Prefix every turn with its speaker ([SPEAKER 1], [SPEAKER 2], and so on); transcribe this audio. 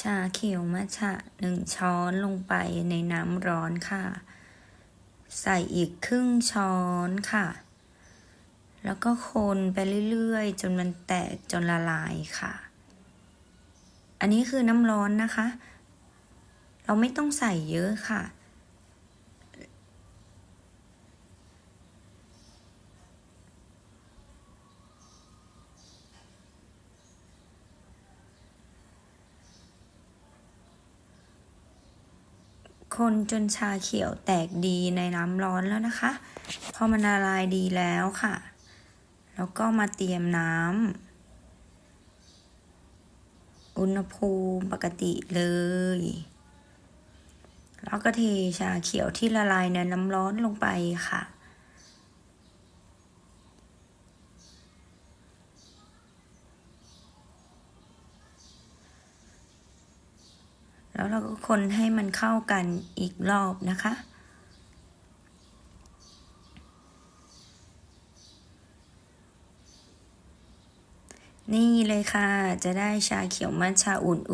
[SPEAKER 1] ชาเขียวมัชะหนึ่งช้อนลงไปในน้ำร้อนค่ะ ใส่อีกครึ่งช้อนค่ะ แล้วก็คนไปเรื่อยๆ จนมันแตกจนละลายค่ะ อันนี้คือน้ำร้อนนะคะ เราไม่ต้องใส่เยอะค่ะ คนจนชาเขียวแตกดีในน้ำร้อนแล้วนะคะ พอมันละลายดีแล้วค่ะ แล้วก็มาเตรียมน้ำ อุณหภูมิปกติเลย แล้วก็เทชาเขียวที่ละลายในน้ำร้อนลงไปค่ะ แล้วเราก็คนให้มันเข้ากันอีกรอบนะคะ นี่เลยค่ะ จะได้ชาเขียวมัทชาอุ่นๆ